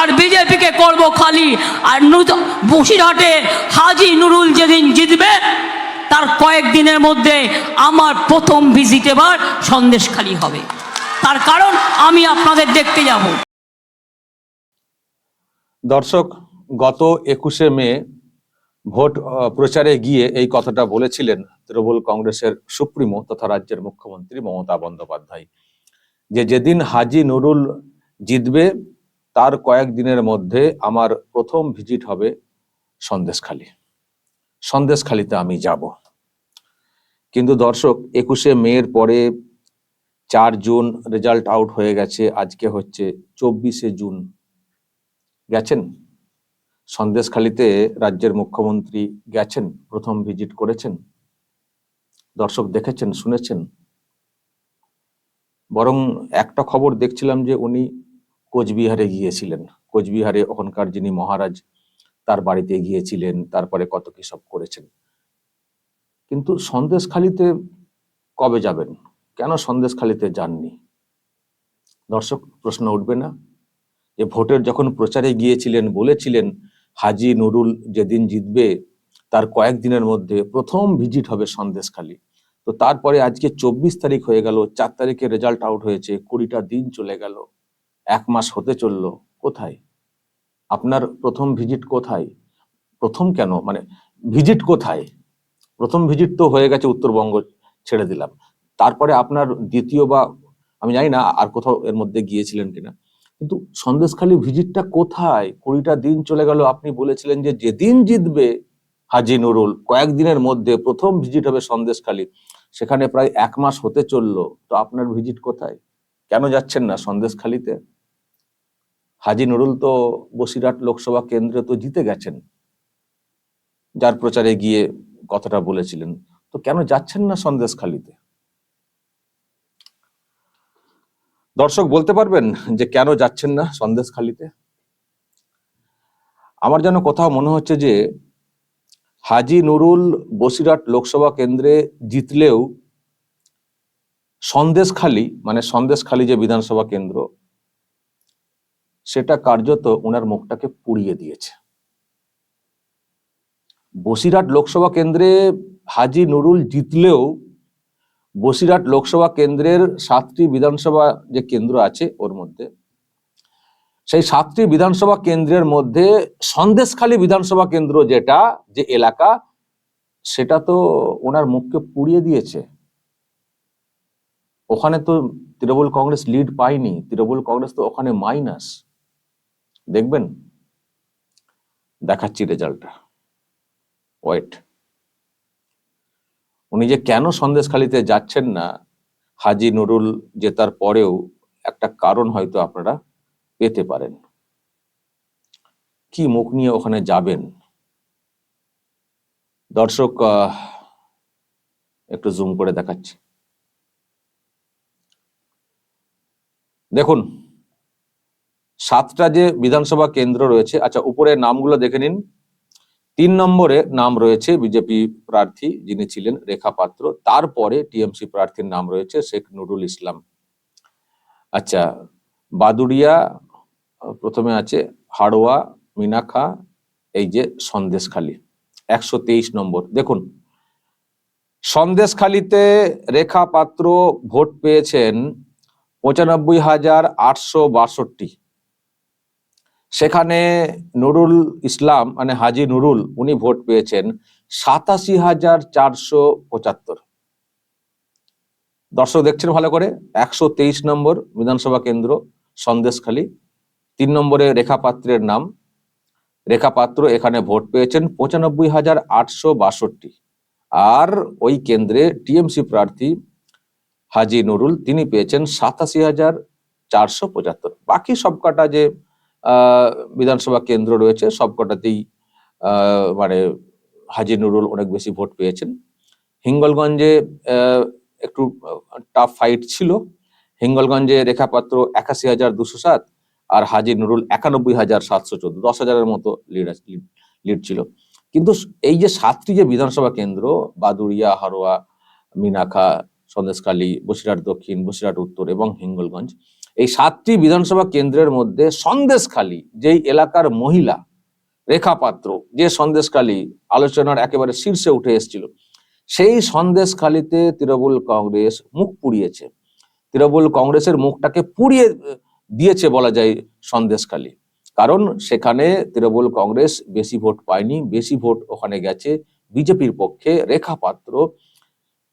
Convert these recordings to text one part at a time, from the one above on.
আর বিজেপিকে করব খালি। আর বসিরহাটে হাজি নুরুল যেদিন জিতবে, তার কয়েকদিনের মধ্যে আমার প্রথম ভিজিট এবার সন্দেশখালি হবে। তার কারণ আমি আপনাদের দেখতে যাব। দর্শক, গত একুশে মে ভোট প্রচারে গিয়ে এই কথাটা বলেছিলেন তৃণমূল কংগ্রেসের সুপ্রিমো তথা রাজ্যের মুখ্যমন্ত্রী মমতা বন্দ্যোপাধ্যায় যে যেদিন হাজি নুরুল জিতবে তার কয়েকদিনের মধ্যে আমার প্রথম ভিজিট হবে সন্দেশখালী। সন্দেশখালীতে আমি যাব। কিন্তু দর্শক, একুশে মের পরে চার জুন রেজাল্ট আউট হয়ে গেছে, আজকে হচ্ছে চব্বিশে জুন। গেছেন? সন্দেশখালিতে রাজ্যের মুখ্যমন্ত্রী গেছেন? প্রথম ভিজিট করেছেন? দর্শক দেখেছেন, শুনেছেন? বরং একটা খবর দেখছিলাম যে উনি কোচবিহারে গিয়েছিলেন। কোচবিহারে ওখানকার যিনি মহারাজ, তার বাড়িতে গিয়েছিলেন, তারপরে কত কি সব করেছেন। কিন্তু সন্দেশখালিতে কবে যাবেন? কেন সন্দেশখালিতে যাননি? দর্শক, প্রশ্ন উঠবে না। যে ভোটের যখন প্রচারে গিয়েছিলেন, বলেছিলেন, হাজি নুরুল যেদিন জিতবে, তার কয়েকদিনের মধ্যে প্রথম ভিজিট হবে সন্দেশখালি। তো তারপরে আজকে চব্বিশ তারিখ হয়ে গেল, চার তারিখে রেজাল্ট আউট হয়েছে, কুড়িটা দিন চলে গেল। এক মাস হতে চলল, কোথায়? আপনার প্রথম ভিজিট কোথায়? প্রথম কেন? মানে ভিজিট কোথায়? প্রথম ভিজিট তো হয়ে গেছে উত্তরবঙ্গ ছেড়ে দিলাম। তারপরে আপনার দ্বিতীয় বা, আমি জানি না আর কোথাও এর মধ্যে গিয়েছিলেন কিনা। কিন্তু সন্দেশখালী ভিজিটটা কোথায়? কুড়িটা দিন চলে গেল, আপনি বলেছিলেন যে যেদিন জিতবে হাজি নুরুল কয়েকদিনের মধ্যে প্রথম ভিজিট হবে সন্দেশখালী। সেখানে প্রায় এক মাস হতে চলল, তো আপনার ভিজিট কোথায়? কেন যাচ্ছেন না সন্দেশখালীতে? হাজি নুরুল তো বসিরহাট লোকসভা কেন্দ্রে তো জিতে গেছেন। যার প্রচারে গিয়ে কথাটা বলেছিলেন। তো কেন যাচ্ছেন না সন্দেশখালীতে? দর্শক, বলতে পারবেন যে কেন যাচ্ছেন না সন্দেশখালীতে? আমার যেন কোথাও মনে হচ্ছে যে হাজি নুরুল বসিরহাট লোকসভা কেন্দ্রে জিতলেও সন্দেশখালী মানে সন্দেশখালী যে বিধানসভা কেন্দ্র সেটা কার্যত ওনার মুখটাকে পুড়িয়ে দিয়েছে। বসিরহাট লোকসভা কেন্দ্রে হাজি নুরুল জিতলেও বসিরহাট লোকসভা কেন্দ্রের সাতটি বিধানসভা যে কেন্দ্র আছে ওর মধ্যে, সেই সাতটি বিধানসভা কেন্দ্রের মধ্যে সন্দেশখালী বিধানসভা কেন্দ্র যেটা, যে এলাকা, সেটা তো ওনার মুখকে পুড়িয়ে দিয়েছে। ওখানে তো তৃণমূল কংগ্রেস লিড পায়নি, তৃণমূল কংগ্রেস তো ওখানে মাইনাস দেখবেন, দেখাচ্ছি রেজাল্টটা ওয়েট উনি যে কেন সন্দেশখালিতে যাচ্ছেন না, হাজি নুরুল জেতার পরেও একটা কারণ হয়তো আপনারা পেতে পারেন। কি মুখ নিয়ে ওখানে যাবেন? দর্শক একটু জুম করে দেখাচ্ছি। দেখুন সাতটা যে বিধানসভা কেন্দ্র রয়েছে আচ্ছা উপরে নামগুলো দেখে নিন। তিন নম্বরে নাম রয়েছে বিজেপি প্রার্থী, যিনি ছিলেন রেখা পাত্র। তারপরে টিএমসি প্রার্থীর নাম রয়েছে শেখ নুরুল ইসলাম। আচ্ছা বাদুড়িয়া, প্রথমে আছে হাড়োয়া মিনাখা এই যে সন্দেশখালী, একশো তেইশ নম্বর। দেখুন, সন্দেশখালীতে রেখা পাত্র ভোট পেয়েছেন পঁচানব্বই হাজার আটশো বাষট্টি। সেখানে নুরুল ইসলাম মানে হাজি নুরুল, উনি ভোট পেয়েছেন সাতাশি হাজার চারশো পঁচাত্তর। দর্শক দেখছেন ভালো করে, একশো তেইশ নম্বর বিধানসভা কেন্দ্র সন্দেশখালী, তিন নম্বরে রেখা পাত্রের নাম। রেখা পাত্র এখানে ভোট পেয়েছেন পঁচানব্বই হাজার আটশো বাষট্টি। আর ওই কেন্দ্রে টিএমসি প্রার্থী হাজি নুরুল, তিনি পেয়েছেন সাতাশি হাজার চারশো পঁচাত্তর। বাকি সবকটা যে বিধানসভা কেন্দ্র রয়েছে, সবকটাতেই মানে হাজি নুরুল অনেক বেশি ভোট পেয়েছেন। হিঙ্গলগঞ্জে একটু টাফ ফাইট ছিল। হিঙ্গলগঞ্জে রেখাপাত্র একাশি হাজার দুশো সাত আর হাজি নুরুল একানব্বই হাজার সাতশো চোদ্দ, দশ হাজারের মতো লিড লিড ছিল। কিন্তু এই যে সাতটি যে বিধানসভা কেন্দ্র, বাদুড়িয়া, হারোয়া মিনাখা সন্দেশখালী, বসিরহাট দক্ষিণ, বসিরহাট উত্তর এবং হিঙ্গলগঞ্জ এই সাতটি বিধানসভা কেন্দ্রের মধ্যে সন্দেশখালী, যেই এলাকার মহিলা রেখা পাত্র যে সন্দেশখালী আলোচনার একেবারে শীর্ষে উঠে এসেছিল, সেই সন্দেশখালীতে তৃণমূল কংগ্রেস মুখ পুড়িয়েছে। তৃণমূল কংগ্রেসের মুখটাকে পুড়িয়ে দিয়েছে বলা যায় সন্দেশখালী। কারণ সেখানে তৃণমূল কংগ্রেস বেশি ভোট পায়নি, বেশি ভোট ওখানে গেছে, বিজেপির পক্ষে রেখা পাত্র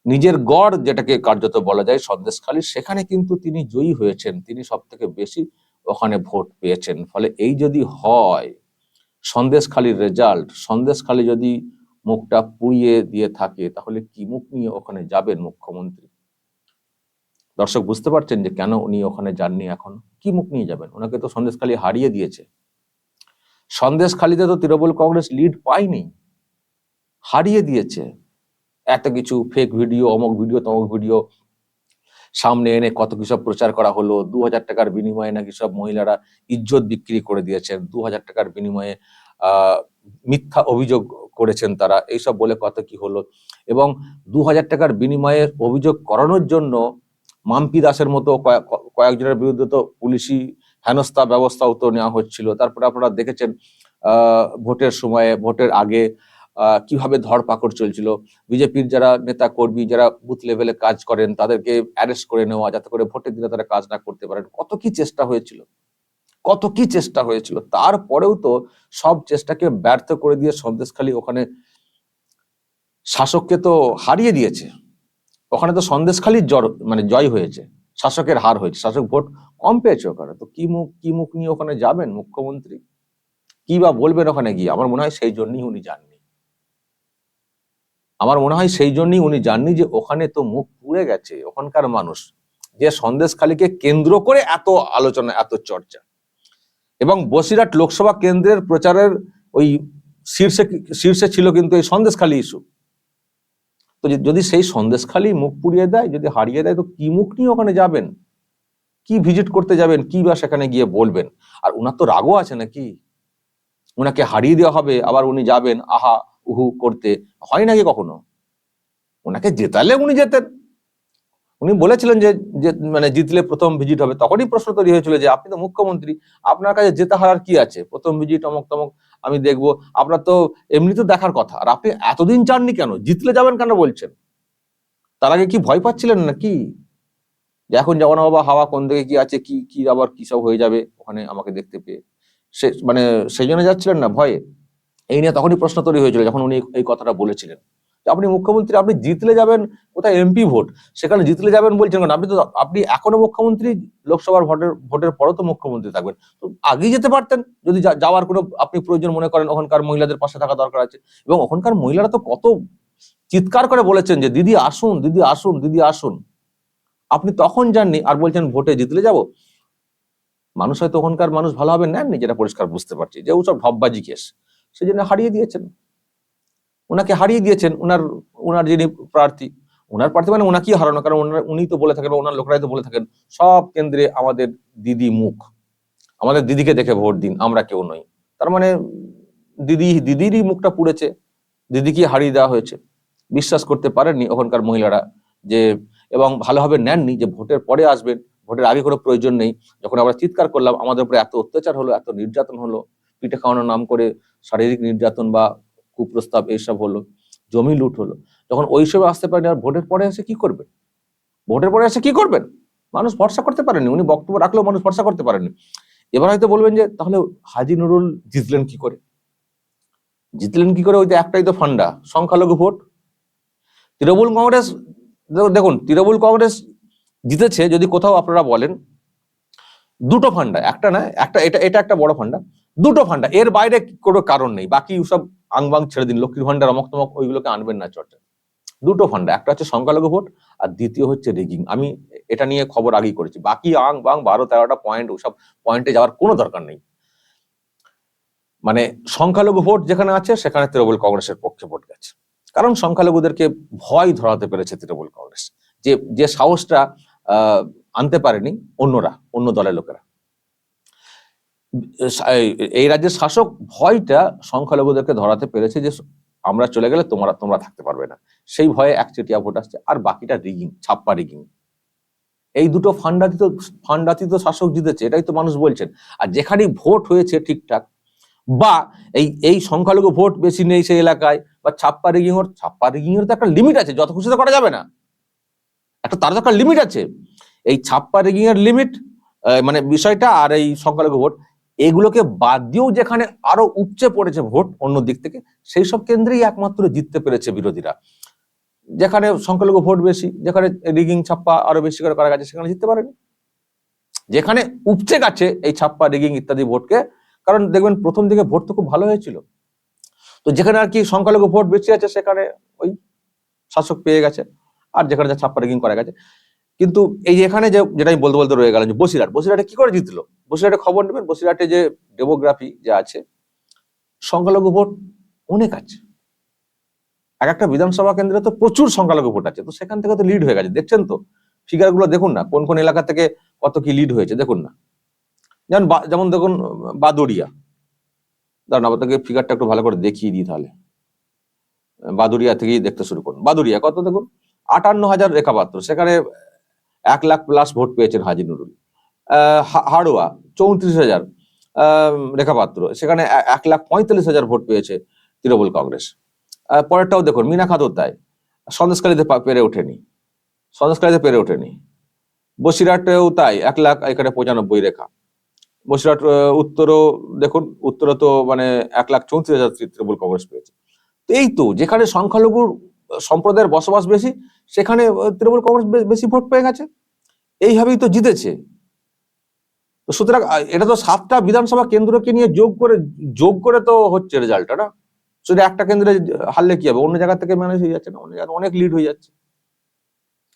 নিজের গড় যেটাকে কার্যত বলা যায় সন্দেশখালী সেখানে কিন্তু তিনি জয়ী হয়েছেন। তিনি সব থেকে বেশি ওখানে ভোট পেয়েছেন। ফলে এই যদি হয় সন্দেশখালীর রেজাল্ট সন্দেশখালী যদি মুখটা পুড়িয়ে দিয়ে থাকে, তাহলে কি মুখ নিয়ে ওখানে যাবেন মুখ্যমন্ত্রী? দর্শক, বুঝতে পারছেন যে কেন উনি ওখানে যাননি এখন? কি মুখ নিয়ে যাবেন? ওনাকে তো সন্দেশখালী হারিয়ে দিয়েছে। সন্দেশখালীতে তো তৃণমূল কংগ্রেস লিড পায়নি। হারিয়ে দিয়েছে। এত কিছু ফেক ভিডিও অমক ভিডিও তমক ভিডিও সামনে এনে কত কি সব প্রচার করা হলো দু হাজার টাকার বিনিময়ে নাকি সব মহিলারা ইজ্জত বিক্রি করে দিয়েছেন দু হাজার টাকার বিনিময়ে মিথ্যা অভিযোগ করেছেন তারা, এইসব বলে কত কি হলো। এবং দু হাজার টাকার বিনিময়ে অভিযোগ করানোর জন্য মাম্পি দাসের মতো কয়েক- কয়েকজনের বিরুদ্ধে তো পুলিশি হেনস্থা ব্যবস্থাও তো নেওয়া হচ্ছিল। তারপরে আপনারা দেখেছেন ভোটের সময়ে, ভোটের আগে কীভাবে ধরপাকড় চলছিল। বিজেপির যারা নেতা কর্মী, যারা বুথ লেভেলে কাজ করেন, তাদেরকে অ্যারেস্ট করে নেওয়া, যাতে করে ভোটের দিনে তারা কাজ না করতে পারেন। কত কি চেষ্টা হয়েছিল? কত কি চেষ্টা হয়েছিল? তারপরেও তো সব চেষ্টাকে ব্যর্থ করে দিয়ে সন্দেশখালী ওখানে শাসককে তো হারিয়ে দিয়েছে। ওখানে তো সন্দেশখালীর জ্বর মানে জয় হয়েছে। শাসকের হার হয়েছে। শাসক ভোট কম পেয়েছে ওখানে। তো কি মুখ কি মুখ নিয়ে ওখানে যাবেন মুখ্যমন্ত্রী? কি বা বলবেন ওখানে গিয়ে? আমার মনে হয় সেই জন্যই উনি যাননি। আমার মনে হয় সেই জন্যই উনি জাননি যে ওখানে তো মুখ পুড়ে গেছে, ওখানকার মানুষ। যে সন্দেশখালীকে কেন্দ্র করে এত আলোচনা, এত চর্চা। এবং বসিরহাট লোকসভা কেন্দ্রের প্রচারের ওই শীর্ষে শীর্ষে ছিল কিন্তু এই সন্দেশখালী ইস্যু তো যদি সেই সন্দেশখালী মুখ পুড়িয়ে দেয়, যদি হারিয়ে দেয়, তো কি মুখ নিয়ে ওখানে যাবেন? কি ভিজিট করতে যাবেন? কি বা সেখানে গিয়ে বলবেন? আর উনার তো রাগও আছে নাকি? উনাকে হারিয়ে দেওয়া হবে, আবার উনি যাবেন, আহা উহু করতে হয় নাকি কখনো? ওনাকে জেতালে উনি যেতেন উনি বলেছিলেন যে যে মানে জিতলে প্রথম ভিজিট হবে। তখনই প্রশ্ন তৈরি হয়েছিল যে, আপনি তো মুখ্যমন্ত্রী, আপনার কাছে জেতা হারার কি আছে? প্রথম ভিজিট অমক তমক, আমি দেখব। আপনার তো এমনি তো দেখার কথা। আর আপনি এতদিন চাননি কেন? জিতলে যাবেন কেন বলছেন? তার আগে কি ভয় পাচ্ছিলেন না কি যে, এখন যাব না বাবা হাওয়া কোন দিকে কি আছে? কি কি আবার কি সব হয়ে যাবে? ওখানে আমাকে দেখতে পেয়ে। সে মানে সেই জন্য যাচ্ছিলেন না ভয়ে? এই নিয়ে তখনই প্রশ্ন তৈরি হয়েছিল যখন উনি এই কথাটা বলেছিলেন। আপনি মুখ্যমন্ত্রী, আপনি জিতলে যাবেন, কোথায় এমপি ভোট? সেখানে জিতলে যাবেন বলছেন কেন? আপনি তো, আপনি এখনও মুখ্যমন্ত্রী, লোকসভার ভোটের ভোটের পরও তো মুখ্যমন্ত্রী থাকবেন। তো আগেই যেতে পারতেন, যদি যাওয়ার কোনো আপনি প্রয়োজন মনে করেন, ওখানকার মহিলাদের পাশে থাকা দরকার আছে। এবং ওখানকার মহিলারা তো কত চিৎকার করে বলেছেন যে, দিদি আসুন দিদি আসুন দিদি আসুন। আপনি তখন যাননি আর বলছেন, ভোটে জিতলে যাব? মানুষ হয়তো ওখানকার মানুষ ভালোভাবে নেননি, যেটা পরিষ্কার বুঝতে পারছি। যে ওসব ঢপবাজি কেস। সেই জন্য হারিয়ে দিয়েছেন। ওনাকে হারিয়ে দিয়েছেন ওনার ওনার যিনি প্রার্থী ওনার প্রার্থী মানে ওনাকেই হারানো, কারণ ওনার উনি তো বলে থাকেন ওনার লোকরাই তো বলে থাকেন, সব কেন্দ্রে আমাদের দিদি মুখ। আমাদের দিদিকে দেখে ভোট দিন, আমরা কেউ নই। তার মানে দিদি, দিদিরই মুখটা পুড়েছে দিদিকে হারিয়ে দেওয়া হয়েছে। বিশ্বাস করতে পারেননি ওখানকার মহিলারা যে, এবং ভালোভাবে নেননি যে ভোটের পরে আসবেন, ভোটের আগে কোনো প্রয়োজন নেই। যখন আমরা চিৎকার করলাম, আমাদের উপরে এত অত্যাচার হলো, এত নির্যাতন হলো পিঠে খাওয়ানোর নাম করে শারীরিক নির্যাতন বা কুপ্রস্তাব এইসব হলো, জমি লুট হলো। যখন ওই সময় আসতে পারেনি, আর ভোটের পরে এসে কি করবেন ভোটের পরে এসে কি করবেন? মানুষ ভরসা করতে পারেনি। উনি বক্তব্য রাখলেও মানুষ ভরসা করতে পারেনি। এবার হয়তো বলবেন যে, তাহলে হাজি নুরুল জিতলেন কি করে? জিতলেন কি করে? ওই তো একটাই তো ফান্ডা, সংখ্যালঘু ভোট। তৃণমূল কংগ্রেস দেখুন, তৃণমূল কংগ্রেস জিতেছে যদি কোথাও আপনারা বলেন। দুটো ফান্ডা, একটা না, একটা, এটা এটা একটা বড় ফান্ডা। দুটো ফান্ডা এর বাইরে কোনো কারণ নেই। বাকি সব আংবাং ছেড়ে দিন। লক্ষ্মীর ভান্ডার অমক তমক ওইগুলোকে আনবেন না চর্চা দুটো ফান্ডা একটা হচ্ছে সংখ্যালঘু ভোট আর দ্বিতীয় হচ্ছে রিগিং। আমি এটা নিয়ে খবর আগেই করেছি। বাকি আং বাং বারো, তেরোটা পয়েন্ট ওসব পয়েন্টে যাওয়ার কোনো দরকার নেই। মানে সংখ্যালঘু ভোট যেখানে আছে, সেখানে তৃণমূল কংগ্রেসের পক্ষে ভোট গেছে। কারণ সংখ্যালঘুদেরকে ভয় ধরাতে পেরেছে তৃণমূল কংগ্রেস। যে যে সাহসটা আনতে পারেনি অন্যরা, অন্য দলের লোকেরা। এই- রাজ্যের শাসক ভয়টা সংখ্যালঘুদেরকে ধরাতে পেরেছে যে আমরা চলে গেলে তোমরা তোমরা থাকতে পারবে না। সেই ভয়ে একচেটিয়া ভোট আসছে আর বাকিটা রিগিং ছাপ্পা রিগিং এই দুটো ফান্ডাতিত ফান্ডাতিত শাসক জিতেছে, এটাই তো মানুষ বলছেন। আর যেখানেই ভোট হয়েছে ঠিকঠাক, বা এই এই সংখ্যালঘু ভোট বেশি নেই সেই এলাকায়, বা ছাপ্পা রিগিং ওর, ছাপ্পা রিগিং এর তো একটা লিমিট আছে, যত খুশি তো করা যাবে না। একটা, তার তো একটা লিমিট আছে। এই ছাপ্পা রিগিং এর লিমিট মানে বিষয়টা আর এই সংখ্যালঘু ভোট এগুলোকে বাদ দিয়েও যেখানে আরও উপচে পড়েছে ভোট, অন্য দিক থেকে সেই সব কেন্দ্রেই একমাত্র জিততে পেরেছে বিরোধীরা। যেখানে সংখ্যালঘু ভোট বেশি, যেখানে রিগিং ছাপ্পা আরও বেশি করে করা গেছে সেখানে জিততে পারেনি। যেখানে উপচে গেছে এই ছাপ্পা, রিগিং ইত্যাদি ভোটকে, কারণ দেখবেন প্রথম দিকে ভোট তো খুব ভালো হয়েছিল। তো যেখানে আর কি সংখ্যালঘু ভোট বেশি আছে, সেখানে ওই শাসক পেয়ে গেছে, আর যেখানে যা ছাপ্পা, রিগিং করা গেছে। কিন্তু এই এখানে যে, যেটা আমি বলতে বলতে রয়ে গেলাম যে বসিরহাট, বসিরহাটে কি করে জিতলো? বসিরহাটে খবর নেবেন? বসিরহাটে যে ডেমোগ্রাফি যে আছে, সংখ্যালঘু ভোট অনেক আছে। এক একটা বিধানসভা কেন্দ্রে তো প্রচুর সংখ্যালঘু ভোট আছে, তো সেখান থেকে তো লিড হয়ে গেছে। দেখছেন তো? ফিগারগুলো দেখুন না, কোন কোন এলাকা থেকে কত কি লিড হয়েছে, দেখুন না। যেমন যেমন দেখুন বাদুরিয়া দাঁড়ান আপনাকে ফিগারটা একটু ভালো করে দেখিয়ে দিই তাহলে। বাদুরিয়া থেকেই দেখতে শুরু করুন। বাদুরিয়া কত দেখুন? আটান্ন হাজার রেখাপাত্র। সেখানে এক লাখ প্লাস ভোট পেয়েছেন হাজি নুরুল। হাড়োয়া চৌত্রিশ হাজার। রেখাপাত্র সেখানে এক লাখ পঁয়তাল্লিশ হাজার ভোট পেয়েছে তৃণমূল কংগ্রেস। পরেরটাও দেখুন মিনা তাই সন্দেশকালীতে পেরে ওঠেনি। সন্দেশকালীতে পেরে ওঠেনি। বসিরহাটেও তাই এক লাখ এখানে পঁচানব্বই রেখা। বসিরহাট আহ, উত্তরও দেখুন উত্তরে তো মানে এক লাখ চৌত্রিশ হাজার তৃণমূল কংগ্রেস পেয়েছে। এই তো যেখানে সংখ্যালঘুর সম্প্রদায়ের বসবাস বেশি সেখানে তৃণমূল কংগ্রেস বেশি ভোট পেয়ে গেছে। এইভাবেই তো জিতেছে। তো সুতরাং এটা তো সাতটা বিধানসভা কেন্দ্রকে নিয়ে যোগ করে যোগ করে তো হচ্ছে রেজাল্টটা না? শুধু একটা কেন্দ্রে হারলে কি হবে? অন্য জায়গা থেকে ম্যানেজ হয়ে যাচ্ছে না? অন্য জায়গায় অনেক লিড হয়ে যাচ্ছে।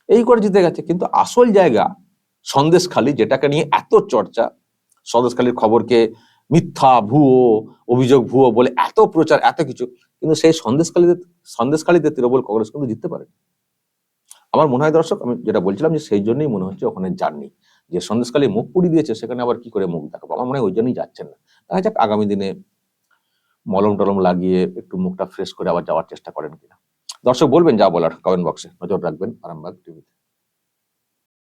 এই করে জিতে গেছে। কিন্তু আসল জায়গা, সন্দেশখালী, যেটাকে নিয়ে এত চর্চা, সন্দেশখালীর খবরকে মিথ্যা, ভুয়ো, অভিযোগ ভুয়ো বলে এত প্রচার, এত কিছু, কিন্তু সেই সন্দেশখালীতে সন্দেশখালীতে তৃণমূল কংগ্রেস কিন্তু জিততে পারে আমার মনে হয় দর্শক, আমি যেটা বলছিলাম যে সেই জন্যই মনে হচ্ছে ওখানে যাননি যে সন্দেশকালে মুখ পুড়ি দিয়েছে, সেখানে আবার কি করে মুখ দেখাবো? আমার মনে হয় ওই জন্যই যাচ্ছেন না। দেখা যাক আগামী দিনে মলম টলম লাগিয়ে একটু মুখটা ফ্রেশ করে আবার যাওয়ার চেষ্টা করেন কিনা। দর্শক বলবেন যা বলার কমেন্ট বক্সে নজর রাখবেন আরামবাগ টিভিতে